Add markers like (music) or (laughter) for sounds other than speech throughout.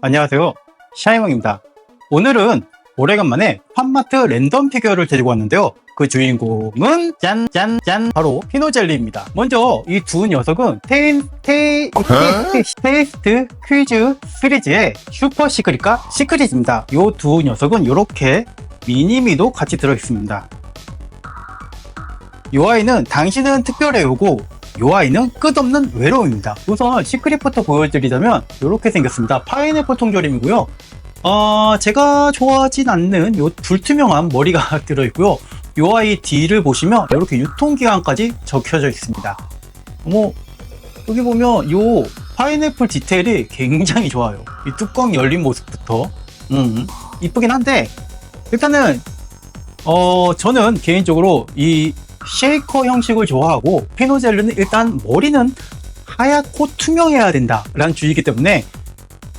안녕하세요. 샤이몽입니다. 오늘은 오래간만에 팜마트 랜덤 피규어를 데리고 왔는데요. 그 주인공은 짠 짠 짠 바로 피노젤리입니다. 먼저 이 두 녀석은 테인 테이 테이스트, 테이스트 퀴즈 시리즈의 슈퍼 시크릿과 시크릿입니다. 이 두 녀석은 이렇게 미니미도 같이 들어있습니다. 이 아이는 당신은 특별해요고 이 아이는 끝없는 외로움입니다. 우선 시크릿부터 보여드리자면 이렇게 생겼습니다. 파인애플 통조림이고요. 어, 제가 좋아하진 않는 요 불투명한 머리가 (laughs) 들어있고요. 이 아이 뒤를 보시면 이렇게 유통기한까지 적혀져 있습니다. 뭐 여기 보면 요 파인애플 디테일이 굉장히 좋아요. 이 뚜껑 열린 모습부터 음, 이쁘긴 한데 일단은 어 저는 개인적으로 이 쉐이커 형식을 좋아하고 피노젤르는 일단 머리는 하얗고 투명해야 된다라는 주의이기 때문에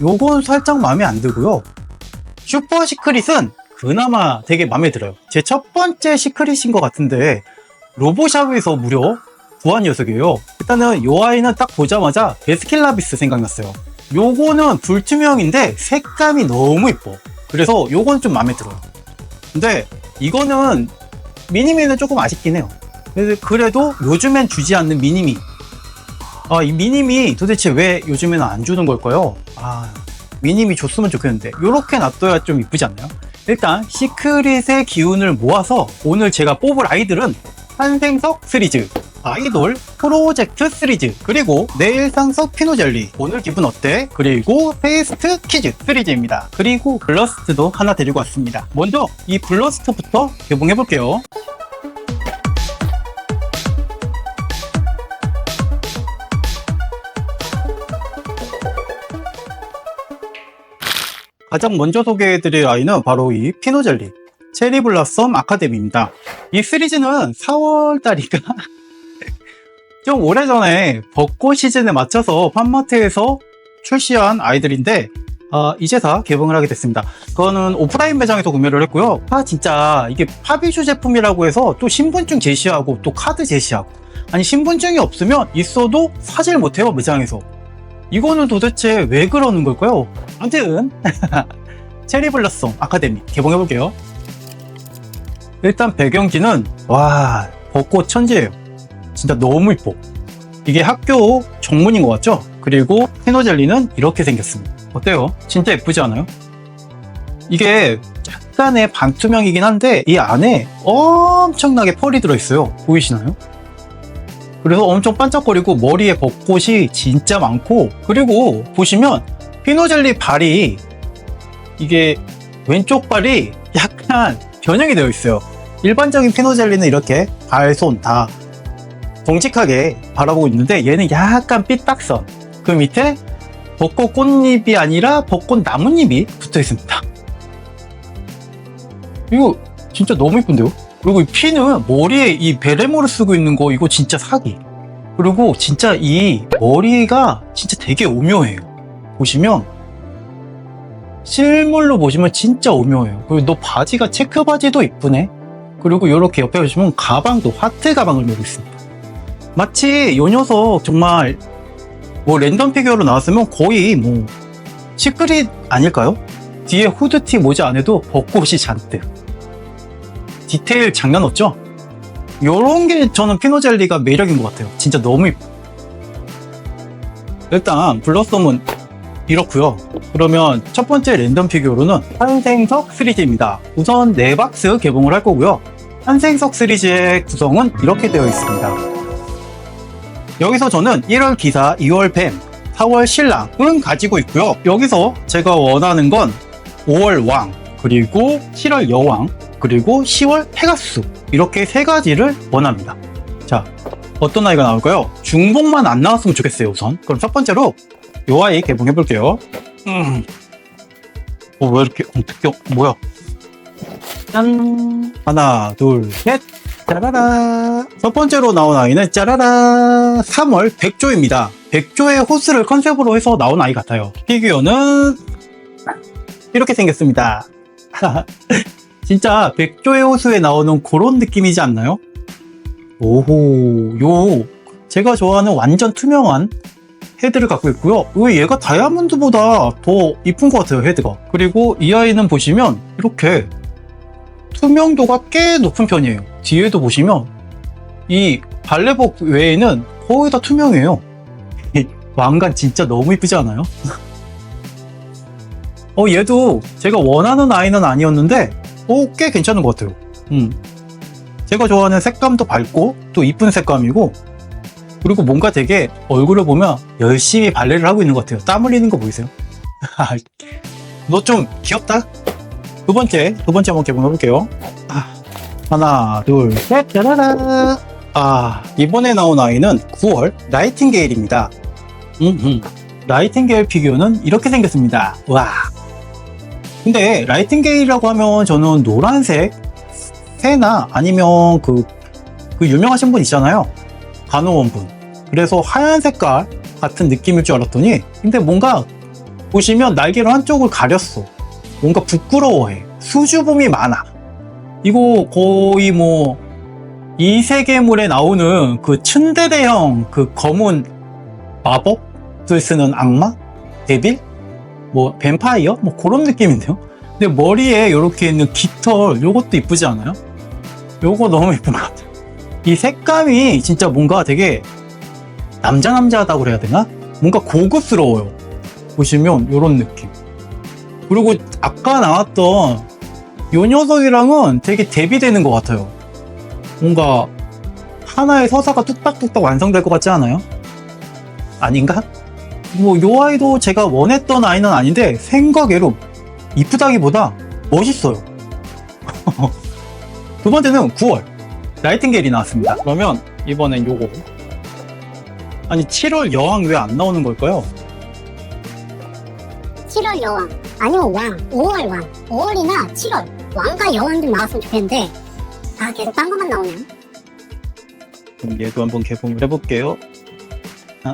요건 살짝 마음에 안 들고요. 슈퍼 시크릿은 그나마 되게 마음에 들어요. 제 첫 번째 시크릿인 것 같은데 로보샵에서 무려 구한 녀석이에요. 일단은 요 아이는 딱 보자마자 베스킨라비스 생각났어요. 요거는 불투명인데 색감이 너무 이뻐. 그래서 요건 좀 마음에 들어요. 근데 이거는 미니미는 조금 아쉽긴 해요. 그래도- 요즘엔 주지 않는 미니미. 아, 이 미니미 도대체 왜 요즘에는 안 주는 걸까요? 아, 미니미 줬으면 좋겠는데. 요렇게 놔둬야 좀 이쁘지 않나요? 일단, 시크릿의 기운을 모아서 오늘 제가 뽑을 아이들은 한생석 시리즈, 아이돌 프로젝트 시리즈, 그리고 내 일상석 피노젤리, 오늘 기분 어때? 그리고 페이스트 퀴즈 시리즈입니다. 그리고 블러스트도 하나 데리고 왔습니다. 먼저 이 블러스트부터 개봉해볼게요. 가장 먼저 소개해드릴 아이는 바로 이 피노젤리 체리 블라썸 아카데미입니다. 이 시리즈는 4월달인가 (laughs) 좀 오래전에 벚꽃 시즌에 맞춰서 팜마트에서 출시한 아이들인데 아, 이제 다 개봉을 하게 됐습니다. 그거는 오프라인 매장에서 구매를 했고요. 아 진짜 이게 파비슈 제품이라고 해서 또 신분증 제시하고 또 카드 제시하고 아니 신분증이 없으면 있어도 사질 못해요 매장에서. 이거는 도대체 왜 그러는 걸까요? 아무튼 (laughs) 체리 블라썸 아카데미 개봉해 볼게요. 일단 배경지는 와 벚꽃 천지예요. 진짜 너무 이뻐. 이게 학교 정문인 것 같죠? 그리고 피노젤리는 이렇게 생겼습니다. 어때요? 진짜 예쁘지 않아요? 이게 약간의 반투명이긴 한데 이 안에 엄청나게 펄이 들어있어요. 보이시나요? 그래서 엄청 반짝거리고 머리에 벚꽃이 진짜 많고 그리고 보시면 피노젤리 발이 이게 왼쪽 발이 약간 변형이 되어 있어요. 일반적인 피노젤리는 이렇게 발, 손 다 정직하게 바라보고 있는데 얘는 약간 삐딱선. 그 밑에 벚꽃 꽃잎이 아니라 벚꽃 나뭇잎이 붙어 있습니다. 이거 진짜 너무 이쁜데요? 그리고 이 피는 머리에 이 베레모를 쓰고 있는 거 이거 진짜 사기. 그리고 진짜 이 머리가 진짜 되게 오묘해요. 보시면 실물로 보시면 진짜 오묘해요. 그리고 너 바지가 체크 바지도 이쁘네. 그리고 이렇게 옆에 보시면 가방도 하트 가방을 메고 있습니다. 마치 이 녀석 정말 뭐 랜덤 피규어로 나왔으면 거의 뭐 시크릿 아닐까요? 뒤에 후드티 모자 안에도 벚꽃이 잔뜩. 디테일 장난 없죠? 요런 게 저는 피노젤리가 매력인 것 같아요. 진짜 너무 이뻐. 일단 블러썸은 이렇고요. 그러면 첫 번째 랜덤 피규어로는 한생석 시리즈입니다. 우선 네 박스 개봉을 할 거고요. 한생석 시리즈의 구성은 이렇게 되어 있습니다. 여기서 저는 1월 기사, 2월 뱀, 4월 신랑은 가지고 있고요. 여기서 제가 원하는 건 5월 왕, 그리고 7월 여왕, 그리고 10월 페가수스 이렇게 세 가지를 원합니다. 자, 어떤 아이가 나올까요? 중복만 안 나왔으면 좋겠어요, 우선. 그럼 첫 번째로 요 아이 개봉해 볼게요. 음. 어, 왜 이렇게 어떻게 뭐야? 짠. 하나, 둘, 셋. 짜라라. 첫 번째로 나온 아이는 짜라라 3월 백조입니다. 백조의 호스를 컨셉으로 해서 나온 아이 같아요. 피규어는 이렇게 생겼습니다. (laughs) 진짜 백조의 호수에 나오는 그런 느낌이지 않나요? 오호, 요 제가 좋아하는 완전 투명한 헤드를 갖고 있고요. 왜 얘가 다이아몬드보다 더 이쁜 것 같아요, 헤드가. 그리고 이 아이는 보시면 이렇게 투명도가 꽤 높은 편이에요. 뒤에도 보시면 이 발레복 외에는 거의 다 투명해요. 이 왕관 진짜 너무 이쁘지 않아요? (laughs) 어, 얘도 제가 원하는 아이는 아니었는데, 어, 꽤 괜찮은 것 같아요. 음. 제가 좋아하는 색감도 밝고, 또 이쁜 색감이고, 그리고 뭔가 되게 얼굴을 보면 열심히 발레를 하고 있는 것 같아요. 땀 흘리는 거 보이세요? (laughs) 너 좀 귀엽다? 두 번째, 두 번째 한번 개봉해 볼게요. 아, 하나, 둘, 셋, 짜라라. 아, 이번에 나온 아이는 9월 나이팅게일입니다. 음, 음. 라이팅게일 피규어는 이렇게 생겼습니다. 와. 근데 라이팅게일이라고 하면 저는 노란색 새나 아니면 그, 그 유명하신 분 있잖아요. 간호원 분. 그래서 하얀 색깔 같은 느낌일 줄 알았더니 근데 뭔가 보시면 날개로 한쪽을 가렸어. 뭔가 부끄러워해. 수줍음이 많아. 이거 거의 뭐 이 세계물에 나오는 그 츤데레형 그 검은 마법을 쓰는 악마? 데빌? 뭐 뱀파이어? 뭐 그런 느낌인데요. 근데 머리에 이렇게 있는 깃털 요것도 이쁘지 않아요? 요거 너무 이쁜 것 같아요. 이 색감이 진짜 뭔가 되게 남자 남자하다고 그래야 되나? 뭔가 고급스러워요. 보시면 요런 느낌. 그리고 아까 나왔던 요 녀석이랑은 되게 대비되는 것 같아요. 뭔가 하나의 서사가 뚝딱뚝딱 완성될 것 같지 않아요? 아닌가? 뭐 요 아이도 제가 원했던 아이는 아닌데 생각외로 이쁘다기보다 멋있어요. (laughs) 두 번째는 9월 라이팅게일이 나왔습니다. 그러면 이번엔 요거 아니 7월 여왕 왜 안 나오는 걸까요? 7월 여왕 아니면 왕 5월 왕 5월이나 7월 왕과 여왕 좀 나왔으면 좋겠는데 아 계속 딴 것만 나오네 그럼 얘도 한번 개봉을 해볼게요. 하-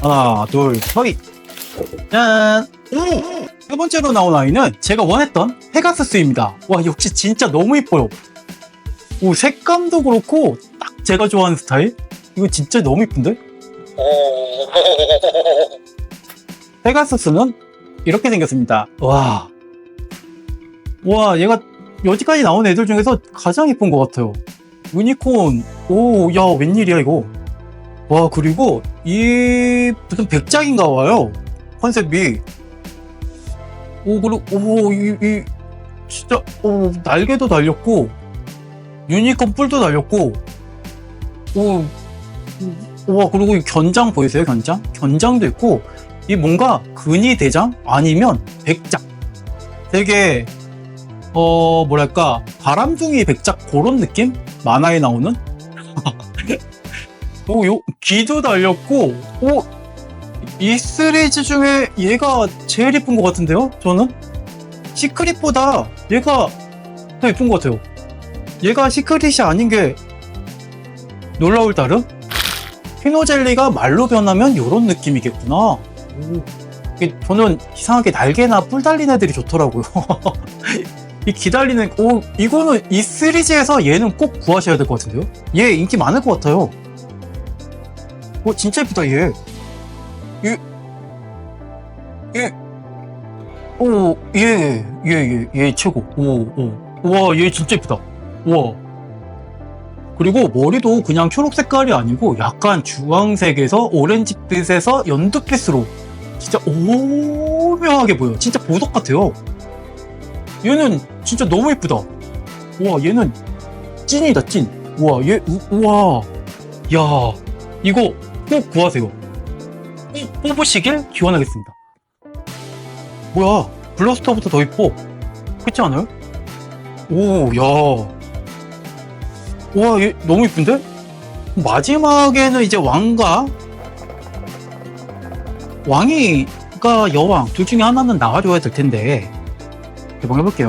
하나, 둘, 서이. 짠! 세 번째로 나온 아이는 제가 원했던 페가스스입니다. 와, 역시 진짜 너무 이뻐요. 오, 색감도 그렇고, 딱 제가 좋아하는 스타일? 이거 진짜 너무 이쁜데? (laughs) 페가스스는 이렇게 생겼습니다. 와. 와, 얘가 여지까지 나온 애들 중에서 가장 이쁜 것 같아요. 유니콘 오 야 웬일이야 이거 와 그리고 이 무슨 백작인가 봐요 컨셉이 오 그리고 오 이 이, 진짜 오 날개도 달렸고 유니콘 뿔도 달렸고 오 와 그리고 이 견장 보이세요 견장 견장도 있고 이 뭔가 근위 대장 아니면 백작 되게 어 뭐랄까 바람둥이 백작 그런 느낌 만화에 나오는 오, (laughs) 요, 귀도 달렸고, 오, 이 시리즈 중에 얘가 제일 예쁜 것 같은데요? 저는? 시크릿보다 얘가 더 예쁜 것 같아요. 얘가 시크릿이 아닌 게 놀라울 따름? 피노젤리가 말로 변하면 이런 느낌이겠구나. 저는 이상하게 날개나 뿔 달린 애들이 좋더라고요. (laughs) 이 기다리는 오 이거는 이 시리즈에서 얘는 꼭 구하셔야 될 것 같은데요? 얘 인기 많을 것 같아요. 오 진짜 예쁘다 얘. 얘. 얘. 오, 얘, 얘, 얘, 얘 최고. 오, 오. 와, 얘 진짜 예쁘다. 와. 그리고 머리도 그냥 초록 색깔이 아니고 약간 주황색에서 오렌지빛에서 연두빛으로 진짜 오묘하게 보여. 진짜 보석 같아요. 얘는 진짜 너무 예쁘다. 와, 얘는 찐이다, 찐. 와, 얘, 우, 우와. 야, 이거 꼭 구하세요. 꼭 뽑으시길 기원하겠습니다. 뭐야, 블러스터부터 더 이뻐. 그렇지 않아요? 오, 야. 와, 얘 너무 이쁜데? 마지막에는 이제 왕과 왕이가 여왕 둘 중에 하나는 나와줘야 될 텐데 개봉해볼게요.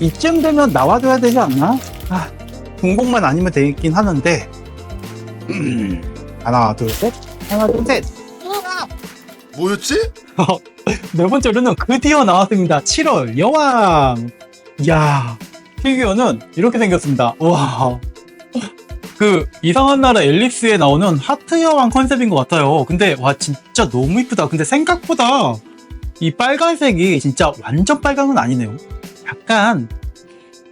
이쯤 되면 나와줘야 되지 않나? 아, 공복만 아니면 되긴 하는데. 음, (clears throat) 하나, 둘, 셋. 하나, 둘, 셋. 뭐였지? 네 번째로는 드디어 나왔습니다. 7월 여왕. 이야, 피규어는 이렇게 생겼습니다. 와. 그 이상한 나라 앨리스에 나오는 하트 여왕 컨셉인 것 같아요. 근데 와 진짜 너무 이쁘다. 근데 생각보다 이 빨간색이 진짜 완전 빨강은 아니네요. 약간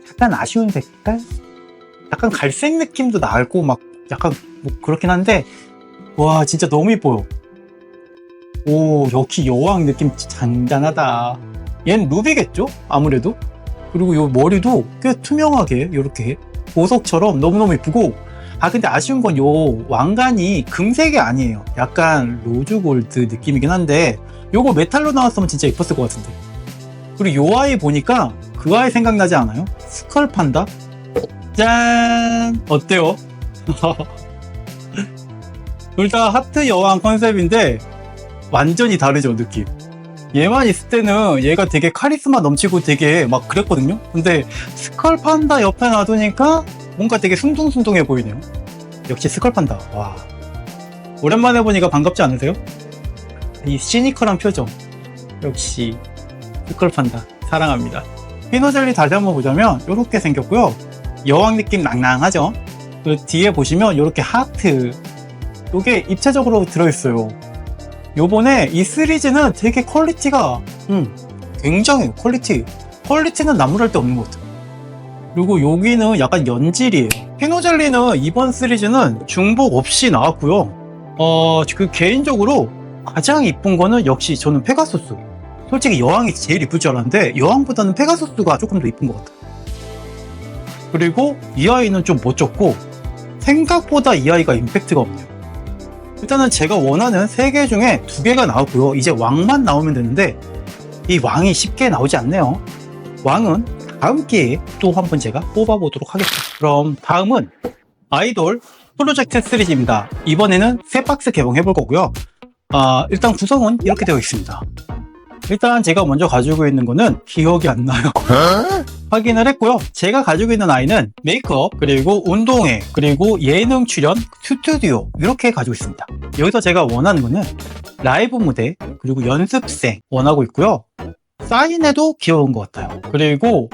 약간 아쉬운 색깔? 약간 갈색 느낌도 나고 막 약간 뭐 그렇긴 한데 와 진짜 너무 이뻐요. 오 역시 여왕 느낌 잔잔하다. 얜 루비겠죠? 아무래도. 그리고 요 머리도 꽤 투명하게 이렇게 보석처럼 너무너무 이쁘고 아 근데 아쉬운 건 요 왕관이 금색이 아니에요. 약간 로즈 골드 느낌이긴 한데 요거 메탈로 나왔으면 진짜 이뻤을 것 같은데. 그리고 요 아이 보니까 그 아이 생각나지 않아요? 스컬 판다? 짠! 어때요? (laughs) 둘 다 하트 여왕 컨셉인데 완전히 다르죠 느낌. 얘만 있을 때는 얘가 되게 카리스마 넘치고 되게 막 그랬거든요. 근데 스컬 판다 옆에 놔두니까 뭔가 되게 숭둥숭둥해 보이네요. 역시 스컬 판다. 와. 오랜만에 보니까 반갑지 않으세요? 이 시니컬한 표정. 역시 스컬 판다. 사랑합니다. 피노젤리 다시 한번 보자면 이렇게 생겼고요. 여왕 느낌 낭낭하죠? 그 뒤에 보시면 이렇게 하트. 요게 입체적으로 들어있어요. 요번에 이 시리즈는 되게 퀄리티가 음, 굉장해요 퀄리티 퀄리티는 나무랄 데 없는 것 같아요 그리고 여기는 약간 연질이에요. 피노젤리는 이번 시리즈는 중복 없이 나왔고요. 어, 그 개인적으로 가장 이쁜 거는 역시 저는 페가수스. 솔직히 여왕이 제일 이쁠 줄 알았는데 여왕보다는 페가수스가 조금 더 이쁜 것 같아요. 그리고 이 아이는 좀 멋졌고 생각보다 이 아이가 임팩트가 없네요. 일단은 제가 원하는 세개 중에 두 개가 나왔고요. 이제 왕만 나오면 되는데 이 왕이 쉽게 나오지 않네요. 왕은 다음 기회에 또 한 번 제가 뽑아보도록 하겠습니다. 그럼 다음은 아이돌 프로젝트 시리즈입니다. 이번에는 세 박스 개봉해 볼 거고요. 아, 일단 구성은 이렇게 되어 있습니다. 일단 제가 먼저 가지고 있는 거는 기억이 안 나요. (laughs) 확인을 했고요. 제가 가지고 있는 아이는 메이크업, 그리고 운동회, 그리고 예능 출연, 스튜디오 이렇게 가지고 있습니다. 여기서 제가 원하는 거는 라이브 무대, 그리고 연습생 원하고 있고요. 사인에도 귀여운 것 같아요. 그리고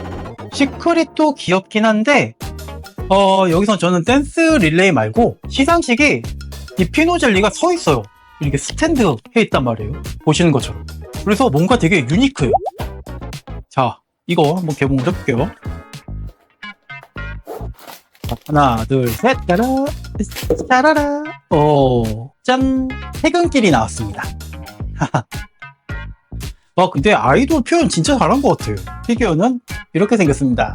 시크릿도 귀엽긴 한데 어, 여기서 저는 댄스 릴레이 말고 시상식이 이 피노젤리가 서 있어요. 이렇게 스탠드 해 있단 말이에요. 보시는 것처럼. 그래서 뭔가 되게 유니크해요. 자, 이거 한번 개봉을 해볼게요. 자, 하나, 둘, 셋, 짜라, 짜라라. 어, 짠, 퇴근길이 나왔습니다. (laughs) 와, 근데 아이돌 표현 진짜 잘한 것 같아요. 피규어는 이렇게 생겼습니다.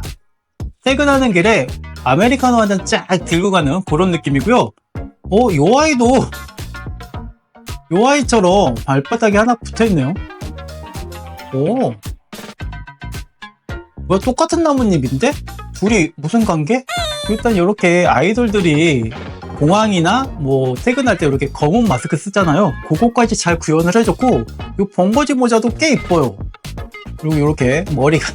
퇴근하는 길에 아메리카노 한 잔 쫙 들고 가는 그런 느낌이고요. 어, 요 아이도 요 아이처럼 발바닥에 하나 붙어 있네요. 오. 뭐야, 똑같은 나뭇잎인데? 둘이 무슨 관계? 일단 이렇게 아이돌들이 공항이나 뭐 퇴근할 때 이렇게 검은 마스크 쓰잖아요. 그거까지 잘 구현을 해줬고, 이 번거지 모자도 꽤 이뻐요. 그리고 이렇게 머리가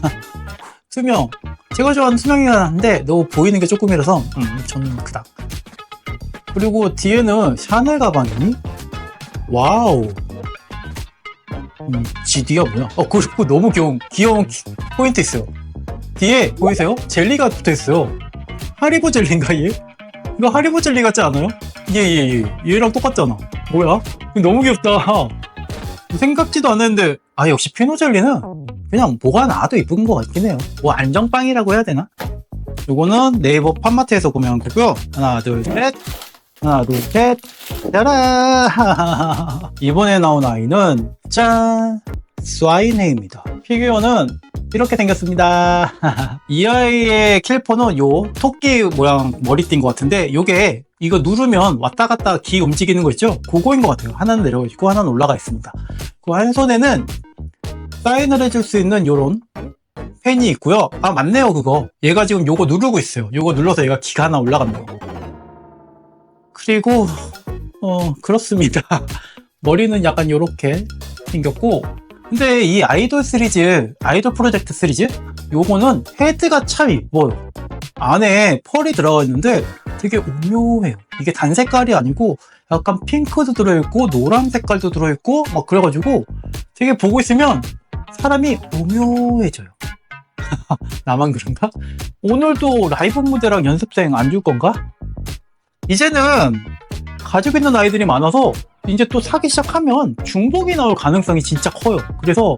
(laughs) 투명. 제가 좋아하는 투명이긴 한데, 너 보이는 게 조금이라서, 음, 저는 그닥. 그리고 뒤에는 샤넬 가방이니? 와우. 음, GD가 뭐야? 어, 그리고 너무 귀여운, 귀여운 기- 포인트 있어요. 뒤에 보이세요? 젤리가 붙어 있어요. 하리보 젤리인가 얘? 이거 하리보 젤리 같지 않아요? 얘, 얘, 얘. 얘 랑 똑같잖아. 뭐야? 너무 귀엽다. 생각지도 않았는데, 아, 역시 피노 젤리는 그냥 뭐가 나와도 이쁜 것 같긴 해요. 뭐 안정빵이라고 해야 되나? 요거는 네이버 팜마트에서 구매한 거고요. 하나, 둘, 셋. 하나, 둘, 셋. 짜란! (laughs) 이번에 나온 아이는, 짠! 스와이네입니다. 피규어는 이렇게 생겼습니다. (laughs) 이 아이의 캘퍼는 요 토끼 모양 머리띠인 것 같은데, 요게 이거 누르면 왔다 갔다 기 움직이는 거 있죠? 그거인 것 같아요. 하나는 내려가 있고, 하나는 올라가 있습니다. 그 한 손에는 사인을 해줄 수 있는 요런 펜이 있고요. 아, 맞네요, 그거. 얘가 지금 요거 누르고 있어요. 요거 눌러서 얘가 기가 하나 올라간대요. 그리고, 어, 그렇습니다. (laughs) 머리는 약간 요렇게 생겼고, 근데 이 아이돌 시리즈, 아이돌 프로젝트 시리즈? 요거는 헤드가 참 이뻐요. 안에 펄이 들어가 있는데 되게 오묘해요. 이게 단 색깔이 아니고 약간 핑크도 들어있고 노란 색깔도 들어있고 막 그래가지고 되게 보고 있으면 사람이 오묘해져요. (laughs) 나만 그런가? 오늘도 라이브 무대랑 연습생 안 줄 건가? 이제는 가지고 있는 아이들이 많아서 이제 또 사기 시작하면 중복이 나올 가능성이 진짜 커요. 그래서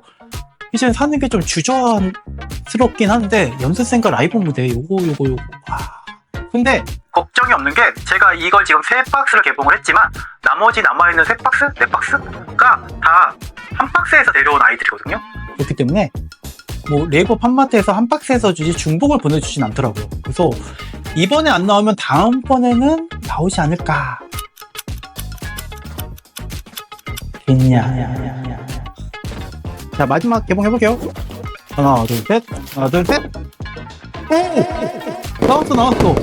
이제 사는 게 좀 주저스럽긴 한데 연습생과 라이브 무대 요거 요거 요거 와. 근데 걱정이 없는 게 제가 이걸 지금 세 박스를 개봉을 했지만 나머지 남아있는 세 박스, 네 박스가 다 한 박스에서 내려온 아이들이거든요. 그렇기 때문에 뭐 네이버 팜마트에서 한 박스에서 주지 중복을 보내주진 않더라고요. 그래서 이번에 안 나오면 다음번에는 나오지 않을까. 됐냐. 자, 마지막 개봉해볼게요. 하나, 둘, 셋. 하나, 둘, 셋. 오! 나왔어, 나왔어.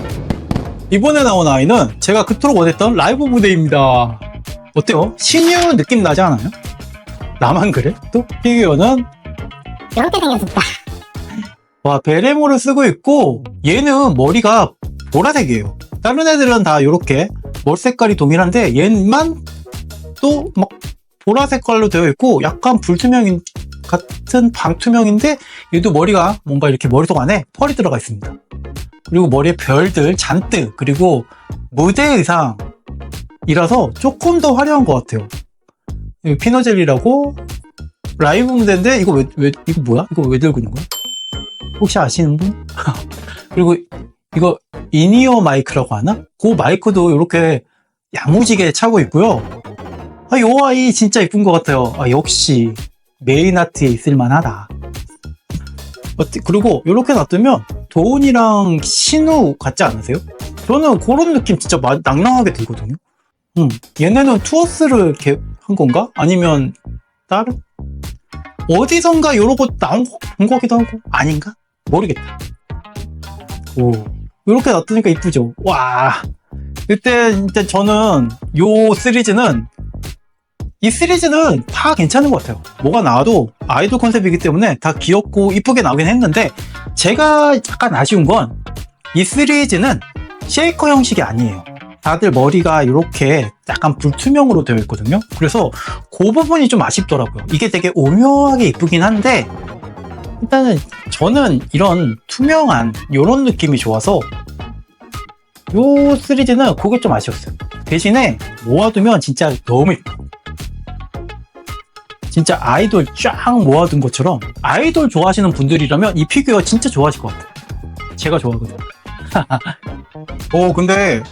이번에 나온 아이는 제가 그토록 원했던 라이브 무대입니다. 어때요? 신유 느낌 나지 않아요? 나만 그래? 또 피규어는 이렇게 생겼습니다. 와, 베레모를 쓰고 있고, 얘는 머리가 보라색이에요. 다른 애들은 다 이렇게 머리 색깔이 동일한데, 얘만 또 막 보라 색깔로 되어 있고, 약간 불투명인, 같은 방투명인데, 얘도 머리가 뭔가 이렇게 머리속 안에 펄이 들어가 있습니다. 그리고 머리에 별들 잔뜩, 그리고 무대 의상이라서 조금 더 화려한 것 같아요. 이 피노젤이라고 라이브 무대인데, 이거 왜, 왜, 이거 뭐야? 이거 왜 들고 있는 거야? 혹시 아시는 분? (laughs) 그리고 이거 인이어 마이크라고 하나? 그 마이크도 이렇게 야무지게 차고 있고요. 아, 요 아이 진짜 이쁜 것 같아요. 아, 역시 메인 아트에 있을 만하다. 어때- 그리고 이렇게 놔두면 도훈이랑 신우 같지 않으세요? 저는 그런 느낌 진짜 마- 낭낭하게 들거든요. 음, 얘네는 투어스를 한 건가? 아니면 다른? 어디선가 거 나온 거 본 거기도 하고 아닌가? 모르겠다. 오 이렇게 놔두니까 이쁘죠. 와 일단 일단 저는 요 시리즈는 이 시리즈는 다 괜찮은 것 같아요. 뭐가 나와도 아이돌 컨셉이기 때문에 다 귀엽고 이쁘게 나오긴 했는데 제가 약간 아쉬운 건 이 시리즈는 쉐이커 형식이 아니에요. 다들 머리가 이렇게 약간 불투명으로 되어 있거든요. 그래서 그 부분이 좀 아쉽더라고요. 이게 되게 오묘하게 이쁘긴 한데 일단은 저는 이런 투명한 이런 느낌이 좋아서 요 시리즈는 그게 좀 아쉬웠어요. 대신에 모아두면 진짜 너무 이뻐. 진짜 아이돌 쫙 모아둔 것처럼 아이돌 좋아하시는 분들이라면 이 피규어 진짜 좋아하실 것 같아요. 제가 좋아하거든요. (laughs) 오 근데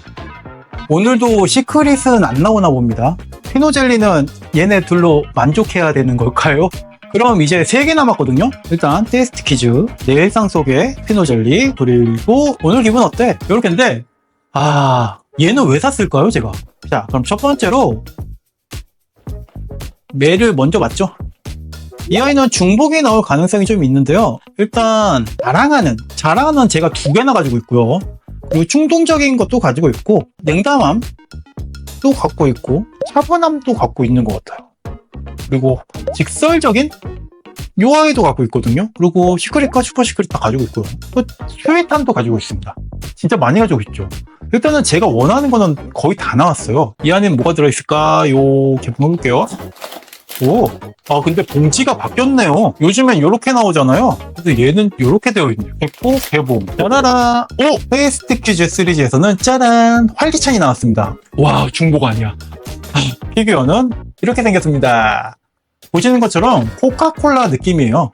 오늘도 시크릿은 안 나오나 봅니다. 피노젤리는 얘네 둘로 만족해야 되는 걸까요? 그럼 이제 3개 남았거든요? 일단 테스트 퀴즈 내 일상 속의 피노젤리 그리고 오늘 기분 어때? 이렇게인데 아 얘는 왜 샀을까요 제가? 자 그럼 첫 번째로 매를 먼저 맞죠? 이 아이는 중복이 나올 가능성이 좀 있는데요 일단 자랑하는 자랑하는 제가 두 개나 가지고 있고요 그리고 충동적인 것도 가지고 있고 냉담함 또 갖고 있고 차분함도 갖고 있는 것 같아요. 그리고 직설적인 요 아이도 갖고 있거든요. 그리고 시크릿과 슈퍼 시크릿 다 가지고 있고요. 또 스윗함도 가지고 있습니다. 진짜 많이 가지고 있죠. 일단은 제가 원하는 거는 거의 다 나왔어요. 이 안에 뭐가 들어있을까 요? 개봉 해볼게요. 오, 아 근데 봉지가 바뀌었네요. 요즘엔 이렇게 나오잖아요. 근데 얘는 이렇게 되어 있네요. 개봉, 개봉. 짜라라. 오, 페이스트 퀴즈 시리즈에서는 짜란 활기찬이 나왔습니다. 와, 중복 아니야. (laughs) 피규어는 이렇게 생겼습니다. 보시는 것처럼 코카콜라 느낌이에요.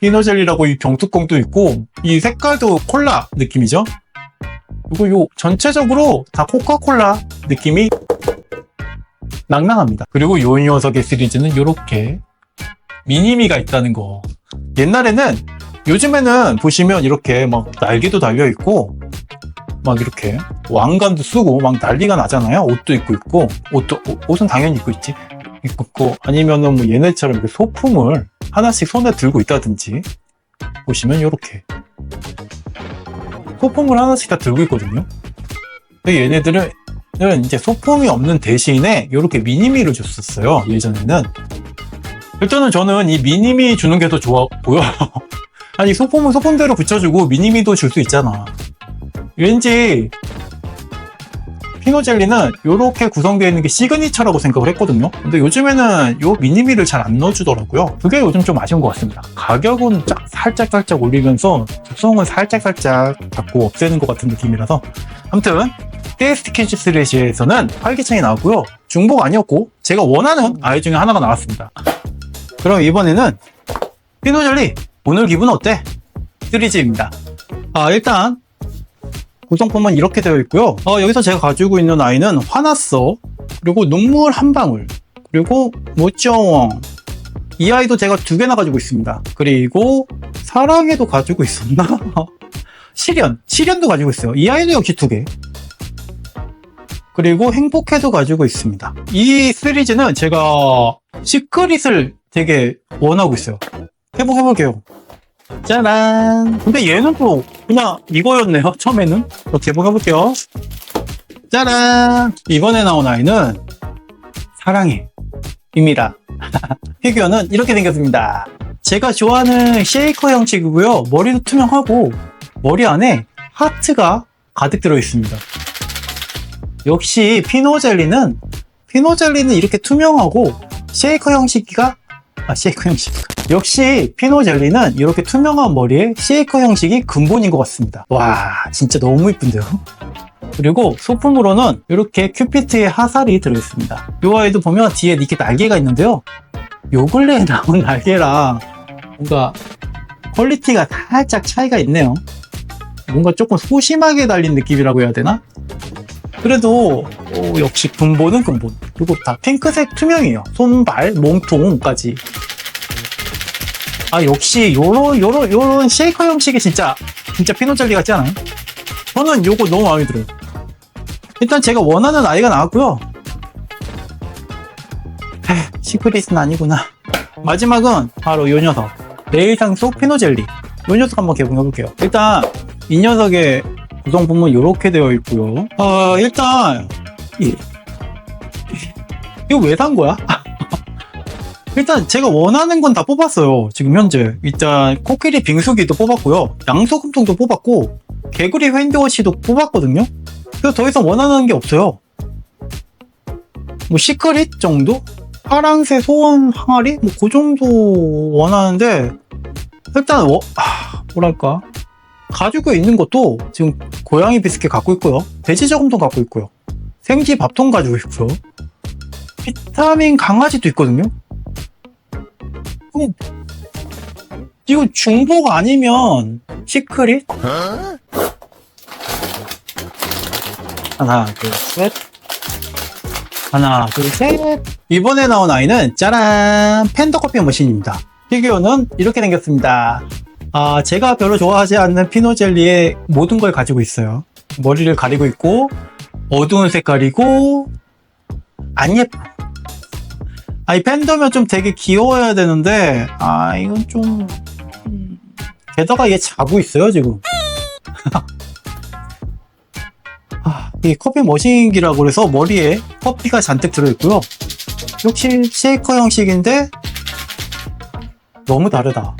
피노젤리라고 이 병뚜껑도 있고 이 색깔도 콜라 느낌이죠. 그리고 요 전체적으로 다 코카콜라 느낌이 낭낭합니다. 그리고 요 녀석의 시리즈는 이렇게 미니미가 있다는 거. 옛날에는 요즘에는 보시면 이렇게 막 날개도 달려 있고 막 이렇게 왕관도 쓰고 막 난리가 나잖아요. 옷도 입고 있고 옷도 옷- 옷은 당연히 입고 있지. 입고 있고 아니면은 뭐 얘네처럼 소품을 하나씩 손에 들고 있다든지 보시면 이렇게 소품을 하나씩 다 들고 있거든요. 근데 얘네들은 은 이제 소품이 없는 대신에 이렇게 미니미를 줬었어요. 예전에는. 일단은 저는 이 미니미 주는 게 더 좋아 보여. (laughs) 아니 소품은 소품대로 붙여주고 미니미도 줄 수 있잖아. 왠지 피노젤리는 이렇게 구성되어 있는 게 시그니처라고 생각을 했거든요. 근데 요즘에는 요 미니미를 잘 안 넣어주더라고요. 그게 요즘 좀 아쉬운 것 같습니다. 가격은 짝 살짝 살짝 올리면서 특성은 살짝 살짝 자꾸 없애는 것 같은 느낌이라서 아무튼 테스트 퀴즈 시리즈에서는 활기찬이 나왔고요. 중복 아니었고 제가 원하는 아이 중에 하나가 나왔습니다. 그럼 이번에는 피노젤리 오늘 기분 어때? 시리즈입니다. 아 일단 구성품은 이렇게 되어 있고요. 어, 여기서 제가 가지고 있는 아이는 화났어. 그리고 눈물 한 방울. 그리고 모쩌왕. 이 아이도 제가 두 개나 가지고 있습니다. 그리고 사랑해도 가지고 있었나? (laughs) 시련. 시련도 가지고 있어요. 이 아이도 역시 두 개. 그리고 행복해도 가지고 있습니다. 이 시리즈는 제가 시크릿을 되게 원하고 있어요. 해봉해볼게요. 짜란. 근데 얘는 또 그냥 이거였네요. 처음에는. 또 개봉해볼게요. 짜란. 이번에 나온 아이는 사랑해. 입니다. (laughs) 피규어는 이렇게 생겼습니다. 제가 좋아하는 쉐이커 형식이고요. 머리도 투명하고 머리 안에 하트가 가득 들어 있습니다. 역시 피노젤리는 피노젤리는 이렇게 투명하고 쉐이커 형식이가 아 쉐이커 형식 역시 피노 젤리는 이렇게 투명한 머리에 쉐이커 형식이 근본인 것 같습니다. 와 진짜 너무 이쁜데요. 그리고 소품으로는 이렇게 큐피트의 하살이 들어있습니다. 이 아이도 보면 뒤에 이렇게 날개가 있는데요. 요 근래에 (laughs) 나온 날개랑 뭔가 퀄리티가 살짝 차이가 있네요. 뭔가 조금 소심하게 달린 느낌이라고 해야 되나? 그래도 어, 역시 근본은 근본. 그리고 다 핑크색 투명이에요. 손발, 몸통까지. 아 역시 요런 요런 요런 쉐이커 형식이 진짜 진짜 피노젤리 같지 않아요? 저는 요거 너무 마음에 들어요. 일단 제가 원하는 아이가 나왔고요. 시크릿은 아니구나. 마지막은 바로 요 녀석. 내일상 속 피노젤리. 요 녀석 한번 개봉해볼게요. 일단 이 녀석의 구성품은 이렇게 되어 있고요. 어, 일단 이, 이거 왜 산 거야? (laughs) 일단 제가 원하는 건 다 뽑았어요. 지금 현재 일단 코끼리 빙수기도 뽑았고요. 양소금통도 뽑았고 개구리 윈도우시도 뽑았거든요. 그래서 더 이상 원하는 게 없어요. 뭐 시크릿 정도? 파랑새 소원 항아리? 뭐 그 정도 원하는데 일단 워, 아, 뭐랄까 가지고 있는 것도 지금 고양이 비스켓 갖고 있고요. 돼지 저금통 갖고 있고요. 생지 밥통 가지고 있고요. 비타민 강아지도 있거든요. 이거 중복 아니면 시크릿? 하나, 둘, 셋. 하나, 둘, 셋. 이번에 나온 아이는 짜란! 팬더 커피 머신입니다. 피규어는 이렇게 생겼습니다. 아, 제가 별로 좋아하지 않는 피노젤리의 모든 걸 가지고 있어요. 머리를 가리고 있고, 어두운 색깔이고, 안 예뻐. 아, 이 팬더면 좀 되게 귀여워야 되는데, 아, 이건 좀, 음, 게다가 얘 자고 있어요, 지금. (laughs) 아, 이 커피 머신기라고 그래서 머리에 커피가 잔뜩 들어있고요. 역시 쉐이커 형식인데 너무 다르다.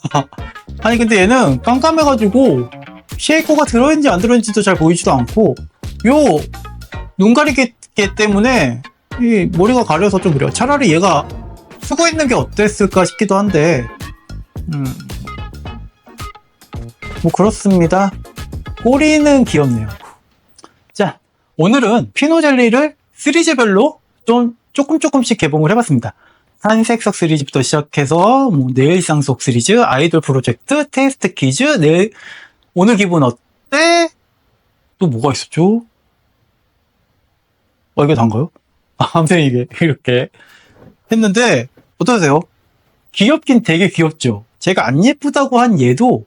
(laughs) 아니 근데 얘는 깜깜해가지고 쉐이커가 들어있는지 안 들어있는지도 잘 보이지도 않고 요 눈 가리개 때문에 이 머리가 가려서 좀 그래요. 차라리 얘가 쓰고 있는 게 어땠을까 싶기도 한데 음. 뭐 그렇습니다. 꼬리는 귀엽네요. 자, 오늘은 피노젤리를 시리즈별로 좀 조금 조금씩 개봉을 해봤습니다. 산색석 시리즈부터 시작해서 뭐 내일상 속 시리즈, 아이돌 프로젝트, 테스트 퀴즈, 내일 오늘 기분 어때? 또 뭐가 있었죠? 어 이게 단가요? 아무튼 이게 이렇게 했는데 어떠세요? 귀엽긴 되게 귀엽죠. 제가 안 예쁘다고 한 얘도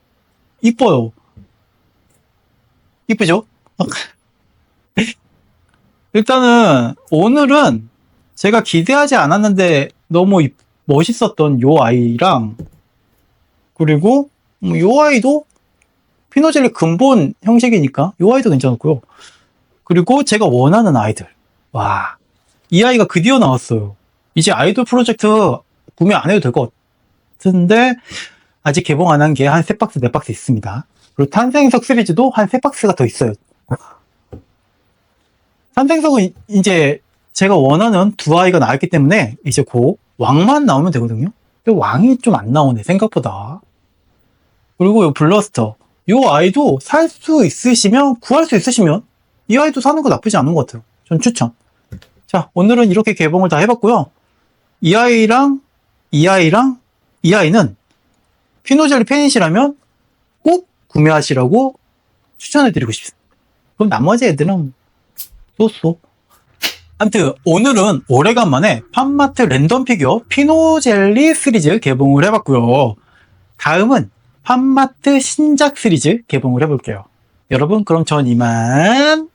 이뻐요. 이쁘죠? (laughs) 일단은 오늘은 제가 기대하지 않았는데 너무 이- 멋있었던 요 아이랑 그리고 음, 요 아이도 피노젤리 근본 형식이니까 요 아이도 괜찮았고요. 그리고 제가 원하는 아이들. 와, 이 아이가 드디어 나왔어요. 이제 아이돌 프로젝트 구매 안 해도 될 것 같은데 아직 개봉 안 한 게 한 세 박스, 네 박스 있습니다. 그리고 탄생석 시리즈도 한 세 박스가 더 있어요. 탄생석은 이- 이제 제가 원하는 두 아이가 나왔기 때문에 이제 곧 왕만 나오면 되거든요. 근데 왕이 좀 안 나오네, 생각보다. 그리고 요 블러스터. 요 아이도 살 수 있으시면, 구할 수 있으시면 이 아이도 사는 거 나쁘지 않은 것 같아요. 전 추천. 자, 오늘은 이렇게 개봉을 다 해봤고요. 이 아이랑 이 아이랑 이 아이는 피노젤리 팬이시라면 꼭 구매하시라고 추천해드리고 싶습니다. 그럼 나머지 애들은 쏘쏘. 아무튼 오늘은 오래간만에 팜마트 랜덤 피규어 피노젤리 시리즈 개봉을 해봤고요. 다음은 팜마트 신작 시리즈 개봉을 해볼게요. 여러분 그럼 전 이만